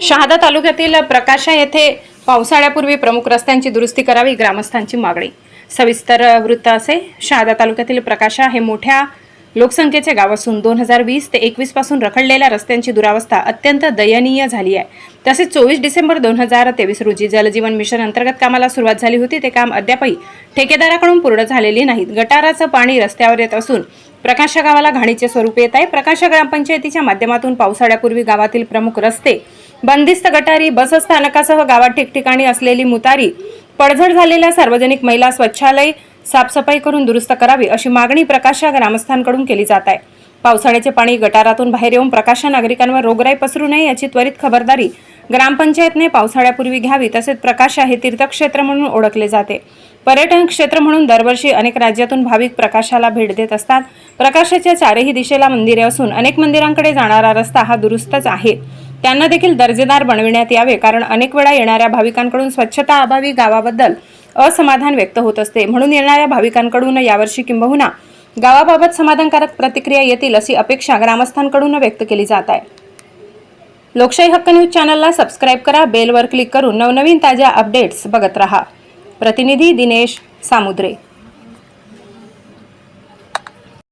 शहादा तालुक्यातील प्रकाशा येथे पावसाळ्यापूर्वी प्रमुख रस्त्यांची दुरुस्ती करावी ग्रामस्थांची मागणी. सविस्तर वृत्त असे शहादा तालुक्यातील प्रकाशा हे मोठ्या लोकसंख्येचे गाव असून दोन हजार वीस ते एकवीसपासून रखडलेल्या रस्त्यांची दुरावस्था अत्यंत दयनीय झाली आहे. तसेच चोवीस डिसेंबर दोन हजार तेवीस रोजी जलजीवन मिशन अंतर्गत कामाला सुरुवात झाली होती. ते काम अद्यापही ठेकेदाराकडून पूर्ण झालेले नाहीत. गटाराचं पाणी रस्त्यावर येत असून प्रकाशा गावाला घाणीचे स्वरूप येत आहे. प्रकाशा ग्रामपंचायतीच्या माध्यमातून पावसाळ्यापूर्वी गावातील प्रमुख रस्ते बंदिस्त गटारी बस स्थानकासह गावात ठिकठिकाणी असलेली मुतारी पडझड झालेल्या सार्वजनिक महिला स्वच्छालय साफसफाई करून दुरुस्त करावी अशी मागणी प्रकाशा ग्रामस्थांकडून केली जात आहे. पावसाळ्याचे पाणी गटारातून बाहेर येऊन प्रकाशा नागरिकांवर रोगराई पसरू नये याची त्वरित खबरदारी ग्रामपंचायतने पावसाळ्यापूर्वी घ्यावी तसेच प्रकाशा हे तीर्थक्षेत्र म्हणून ओळखले जाते. पर्यटन क्षेत्र म्हणून दरवर्षी अनेक राज्यातून भाविक प्रकाशाला भेट देत असतात. प्रकाशाच्या चारही दिशेला मंदिरे असून अनेक मंदिरांकडे जाणारा रस्ता हा दुरुस्तच आहे. त्यांना देखील दर्जेदार बनविण्यात यावे कारण अनेक वेळा येणाऱ्या भाविकांकडून स्वच्छता अभावी गावाबद्दल असमाधान व्यक्त होत असते. म्हणून येणाऱ्या भाविकांकडून यावर्षी किंबहुना गावाबाबत समाधानकारक प्रतिक्रिया येतील अशी अपेक्षा ग्रामस्थांकडून व्यक्त केली जात आहे. लोकशाही हक्क न्यूज चॅनलला सबस्क्राईब करा बेलवर क्लिक करून नवनवीन ताज्या अपडेट्स बघत रहा. प्रतिनिधी दिनेश सामुद्रे.